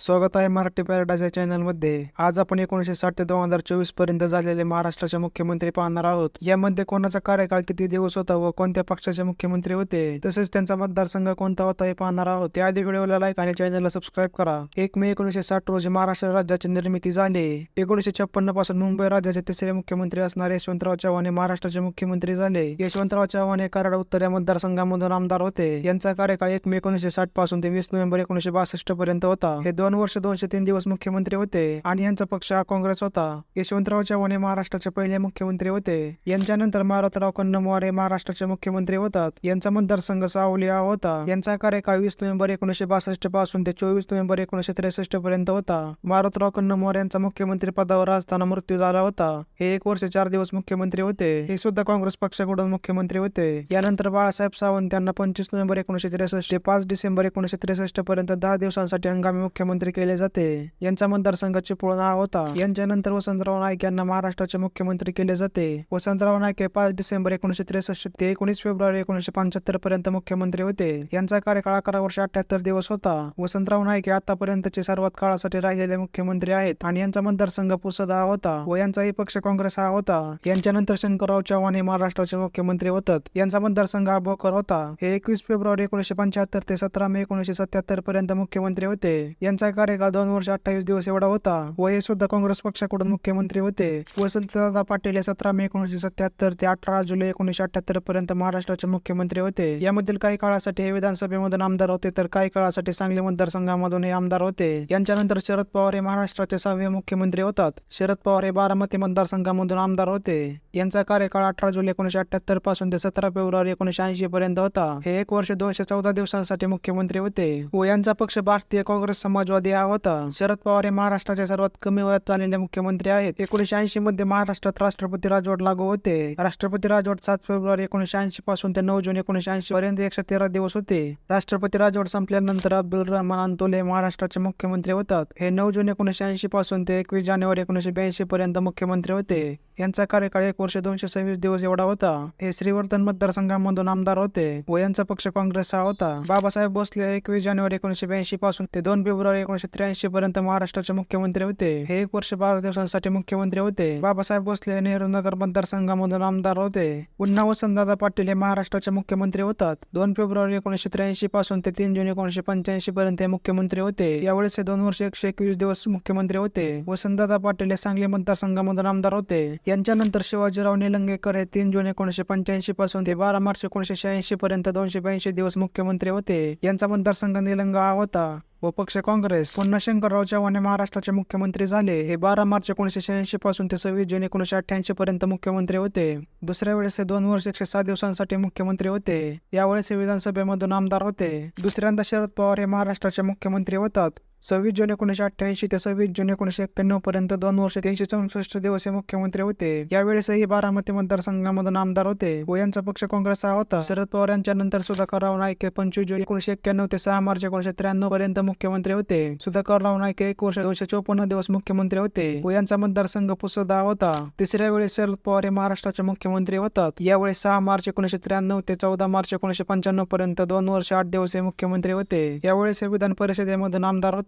स्वागत आहे मराठी पॅराडाईज या चॅनलमध्ये. आज आपण एकोणीसशे साठ ते दोन हजार चोवीसपर्यंत झालेले महाराष्ट्राचे मुख्यमंत्री पाहणार आहोत. यामध्ये कोणाचा कार्यकाळ किती दिवस होता व कोणत्या पक्षाचे मुख्यमंत्री होते? तसेच त्यांचा मतदारसंघ कोणता होता हे पाहणार आहोत. त्याआधी व्हिडिओला लाईक आणि चॅनलला सबस्क्राईब करा. एक मे एकोणीसशे साठ रोजी महाराष्ट्र राज्याची निर्मिती झाली. एकोणीसशे छप्पन्नपासून मुंबई राज्याचे तिसरे मुख्यमंत्री असणारे यशवंतराव चव्हाण हे महाराष्ट्राचे मुख्यमंत्री झाले. यशवंतराव चव्हाण हे कराड उत्तर या मतदारसंघामधून आमदार होते. यांचा कार्यकाळ एक मे एकोणीसशे साठपासून ते वीस नोव्हेंबर एकोणीसशे बासष्ट पर्यंत होता. हे दोन वर्ष दोनशे तीन दिवस मुख्यमंत्री होते आणि यांचा पक्ष हा काँग्रेस होता. यशवंतराव चव्हाण हे महाराष्ट्राचे पहिले मुख्यमंत्री होते. यांच्यानंतर मारुतराव कन्नमवार हे महाराष्ट्राचे मुख्यमंत्री होतात. यांचा मतदारसंघ सावली हा होता. यांचा कार्यकाळ वीस नोव्हेंबर एकोणीसशे बासष्टपासून ते चोवीस नोव्हेंबर एकोणीसशे त्रेसष्ट पर्यंत होता. मारुतराव कन्नमवार यांचा मुख्यमंत्री पदावर असताना मृत्यू झाला होता. हे एक वर्ष चार दिवस मुख्यमंत्री होते. हे सुद्धा काँग्रेस पक्षाकडून मुख्यमंत्री होते. यानंतर बाळासाहेब सावंत यांना पंचवीस नोव्हेंबर एकोणीसशे त्रेसष्ट ते पाच डिसेंबर एकोणीसशे त्रेसष्ट पर्यंत दहा दिवसांसाठी हंगामी मुख्यमंत्री मुख्यमंत्री केले जाते. यांचा मतदारसंघाचे पूर्ण हा होता. यांच्यानंतर वसंतराव नाईक यांना महाराष्ट्राचे मुख्यमंत्री केले जाते. वसंतराव नाईक हे पाच डिसेंबर एकोणीशे त्रेसष्ट ते एकोणीस फेब्रुवारी एकोणीशे पंच्याहत्तर पर्यंत मुख्यमंत्री होते. यांचा कार्यकाळ अकरा वर्ष अठ्याहत्तर दिवस होता. वसंतराव नाईक हे आतापर्यंतचे सर्वात काळासाठी राहिलेले मुख्यमंत्री आहेत आणि यांचा मतदारसंघ पुसद हा होता व यांचाही पक्ष काँग्रेस हा होता. यांच्यानंतर शंकरराव चव्हाण हे महाराष्ट्राचे मुख्यमंत्री होतात. यांचा मतदारसंघ हा भोकर होता. हे एकवीस फेब्रुवारी एकोणीशे पंच्याहत्तर ते सतरा मे एकोणीशे सत्याहत्तर पर्यंत मुख्यमंत्री होते. यांचा कार्यकाळ दोन वर्ष अठ्ठावीस दिवस एवढा होता. व हे सुद्धा काँग्रेस पक्षाकडून मुख्यमंत्री होते. वसंतदादा पाटील हे सतरा मे एकोणीशे सत्याहत्तर ते अठरा जुलै एकोणीशे अठ्याहत्तर पर्यंत महाराष्ट्राचे मुख्यमंत्री होते. यामधील काही काळासाठी हे विधानसभेमधून आमदार होते तर काही काळासाठी सांगली मतदारसंघामधून हे आमदार होते. यांच्यानंतर शरद पवार हे महाराष्ट्राचे सहावे मुख्यमंत्री होतात. शरद पवार हे बारामती मतदारसंघामधून आमदार होते. यांचा कार्यकाळ अठरा जुलै एकोणीशे अठ्याहत्तरपासून ते सतरा फेब्रुवारी एकोणीशे ऐंशी पर्यंत होता. हे एक वर्ष दोनशे चौदा दिवसांसाठी मुख्यमंत्री होते. व यांचा पक्ष भारतीय काँग्रेस समाजवादी हा होता शरद पवार हे महाराष्ट्राचे सर्वात कमी वयात झालेले मुख्यमंत्री आहेत. एकोणीशे ऐंशी मध्ये महाराष्ट्रात राष्ट्रपती राजवट लागू होते. राष्ट्रपती राजवट सात फेब्रुवारी एकोणीशे ऐंशी पासून ते नऊ जून एकोणीशे ऐंशी पर्यंत एकशे तेरा दिवस होते. राष्ट्रपती राजवट संपल्यानंतर अब्दुल रहमान अंतोले हे महाराष्ट्राचे मुख्यमंत्री होतात. हे नऊ जून एकोणीशे ऐंशी पासून ते एकवीस जानेवारी एकोणीसशे ब्याऐंशी पर्यंत मुख्यमंत्री होते. यांचा कार्यकाळ एक वर्ष दोनशे सव्वीस दिवस एवढा होता. हे श्रीवर्धन मतदारसंघामधून आमदार होते व यांचा पक्ष काँग्रेस हा होता. बाबासाहेब भोसले एकवीस जानेवारी एकोणीशे ब्याऐंशी पासून ते दोन फेब्रुवारी एकोणीशे त्र्याऐंशी पर्यंत महाराष्ट्राचे मुख्यमंत्री होते. हे एक वर्ष बारा दिवसांसाठी मुख्यमंत्री होते. बाबासाहेब भोसले नेहरू नगर मतदारसंघामधून आमदार होते. पुन्हा वसंतदादा पाटील हे महाराष्ट्राचे मुख्यमंत्री होतात. दोन फेब्रुवारी एकोणीशे त्र्याऐंशी पासून ते तीन जून एकोणीशे पंच्याऐंशी पर्यंत हे मुख्यमंत्री होते. यावेळेस हे दोन वर्ष एकशे एकवीस दिवस मुख्यमंत्री होते. वसंतदादा पाटील हे सांगली मतदारसंघामधून आमदार होते. यांच्यानंतर शिवाजीराव निलंगेकर हे तीन जून एकोणीशे पंच्याऐंशी पासून ते बारा मार्च एकोणीशे शहाऐंशी पर्यंत दोनशे ब्याऐंशी दिवस मुख्यमंत्री होते. यांचा मतदारसंघ निलंगा होता. व पक्ष काँग्रेस पुन्हा शंकरराव चव्हाण हे महाराष्ट्राचे मुख्यमंत्री झाले. हे बारा मार्च एकोणीसशे शहाऐंशी पासून ते सव्वीस जून एकोणीसशे अठ्ठ्याऐंशी पर्यंत मुख्यमंत्री होते. दुसऱ्या वेळेस हे दोन वर्ष एकशे सात दिवसांसाठी मुख्यमंत्री होते. यावेळेस हे विधानसभेमधून आमदार होते. दुसऱ्यांदा शरद पवार हे महाराष्ट्राचे मुख्यमंत्री होतात. सव्वीस जून एकोणीसशे अठ्ठ्याऐंशी ते सव्वीस जून एकोणीसशे एक्क्याण्णव पर्यंत दोन वर्ष तीनशे चौसष्ट दिवस हे मुख्यमंत्री होते. यावेळेसही बारामती मतदारसंघामधून आमदार होते. व यांचा पक्ष काँग्रेस हा होता. शरद पवार यांच्या नंतर सुधाकरराव नाईक पंचवीस जून एकोणीसशे एक्क्याण्णव ते सहा मार्च एकोणीसशे त्र्याण्णव पर्यंत मुख्यमंत्री होते. सुधाकरराव नाईक एक वर्ष दोनशे चौपन्न दिवस मुख्यमंत्री होते. व यांचा मतदारसंघ पुसदा होता. तिसऱ्या वेळेस शरद पवार हे महाराष्ट्राचे मुख्यमंत्री होतात. यावेळी सहा मार्च एकोणीसशे त्र्याण्णव ते चौदा मार्च एकोणीसशे पंच्याण्णव पर्यंत दोन वर्ष आठ दिवस हे मुख्यमंत्री होते. यावेळेस हे विधान परिषदेमधून आमदार होते.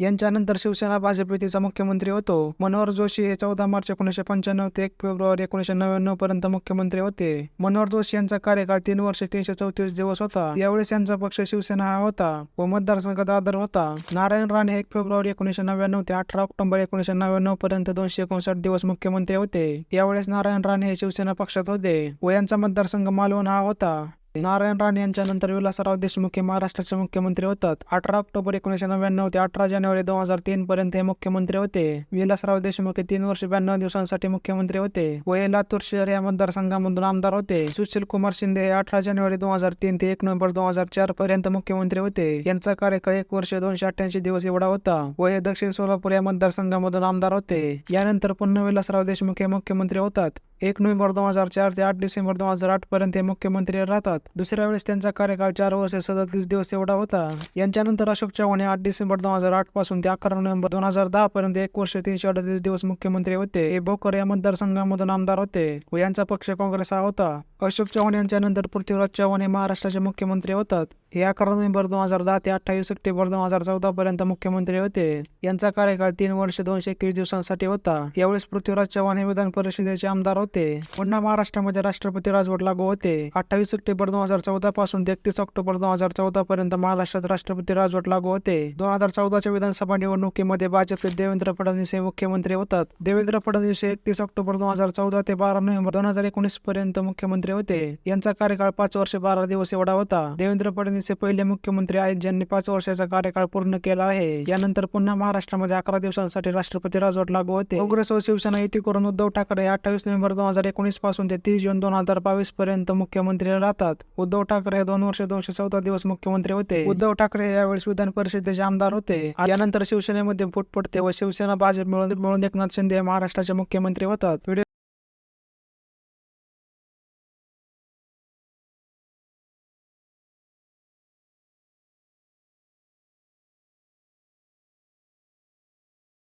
यांच्यानंतर शिवसेना भाजप युतीचा मुख्यमंत्री होतो. मनोहर जोशी हे चौदा मार्च एकोणीसशे पंच्याण्णव ते एक फेब्रुवारी एकोणीशे नव्याण्णव पर्यंत मुख्यमंत्री होते. मनोहर जोशी यांचा कार्यकाळ तीन वर्ष तीनशे चौतीस दिवस होता. यावेळेस यांचा पक्ष शिवसेना हा होता व मतदारसंघ दादर होता. नारायण राणे एक फेब्रुवारी एकोणीसशे नव्याण्णव ते अठरा ऑक्टोबर एकोणीसशे नव्याण्णव पर्यंत दोनशे एकोणसाठ दिवस मुख्यमंत्री होते. यावेळेस नारायण राणे हे शिवसेना पक्षात होते व यांचा मतदारसंघ मालवण हा होता. नारायण राणे यांच्यानंतर विलासराव देशमुख हे महाराष्ट्राचे मुख्यमंत्री होतात. अठरा ऑक्टोबर एकोणीसशे नव्याण्णव ते अठरा जानेवारी दोन हजार तीन पर्यंत हे मुख्यमंत्री होते. विलासराव देशमुख हे तीन वर्ष ब्याण्णव दिवसांसाठी मुख्यमंत्री होते. व हे लातूर शहर या मतदारसंघामधून आमदार होते. सुशील कुमार शिंदे हे अठरा जानेवारी दोन हजार तीन ते एक नोव्हेंबर दोन हजार चार पर्यंत मुख्यमंत्री होते. यांचा कार्यकाळ एक वर्ष दोनशे अठ्ठ्याऐंशी दिवस एवढा होता. व हे दक्षिण सोलापूर या मतदारसंघामधून आमदार होते. यानंतर पुन्हा विलासराव देशमुख हे मुख्यमंत्री होतात. एक नोव्हेंबर दोन हजार चार ते आठ डिसेंबर दोन हजार आठ पर्यंत हे मुख्यमंत्री राहतात. दुसऱ्या वेळेस त्यांचा कार्यकाळ चार वर्ष सदतीस दिवस एवढा होता. यांच्यानंतर अशोक चव्हाण हे आठ डिसेंबर दोन हजार आठपासून ते अकरा नोव्हेंबर दोन हजार दहा पर्यंत एक वर्ष तीनशे अडतीस दिवस मुख्यमंत्री होते. हे भोकर या मतदारसंघामधून आमदार होते व यांचा पक्ष काँग्रेस हा होता. अशोक चव्हाण यांच्या नंतर पृथ्वीराज चव्हाण हे महाराष्ट्राचे मुख्यमंत्री होतात. हे अकरा नोव्हेंबर दोन हजार दहा ते अठ्ठावीस सप्टेंबर दोन हजार चौदा पर्यंत मुख्यमंत्री होते. यांचा कार्यकाळ तीन वर्ष दोनशे एकवीस दिवसांसाठी होता. यावेळेस पृथ्वीराज चव्हाण हे विधान परिषदेचे आमदार होते. पुन्हा महाराष्ट्रामध्ये राष्ट्रपती राजवट लागू होते. अठ्ठावीस सप्टेंबर दोन हजार चौदा पासून ते एकतीस ऑक्टोबर दोन हजार चौदा पर्यंत महाराष्ट्रात राष्ट्रपती राजवट लागू होते. दोन हजार चौदाच्या विधानसभा निवडणुकीमध्ये भाजपचे देवेंद्र फडणवीस हे मुख्यमंत्री होतात. देवेंद्र फडणवीस हे एकतीस ऑक्टोबर दोन हजार चौदा ते बारा नोव्हेंबर दोन हजार एकोणीस पर्यंत मुख्यमंत्री होते. यांचा कार्यकाळ पाच वर्ष बारा दिवस एवढा होता. देवेंद्र फडणवीस हे पहिले मुख्यमंत्री आहेत ज्यांनी पाच वर्षाचा कार्यकाळ पूर्ण केला आहे. यानंतर पुन्हा महाराष्ट्रामध्ये अकरा दिवसांसाठी राष्ट्रपती राजवट लागू होते. काँग्रेस व शिवसेना युती करून उद्धव ठाकरे अठ्ठावीस नोव्हेंबर दोन हजार एकोणीसपासून ते तीस जून दोन हजार बावीस पर्यंत मुख्यमंत्री राहतात. उद्धव ठाकरे हे दोन वर्ष दोनशे चौदा दिवस मुख्यमंत्री होते. उद्धव ठाकरे यावेळेस विधान परिषदेचे आमदार होते. यानंतर शिवसेनेमध्ये फूट पडते व शिवसेना भाजप मिळून मिळून एकनाथ शिंदे हे महाराष्ट्राचे मुख्यमंत्री होतात.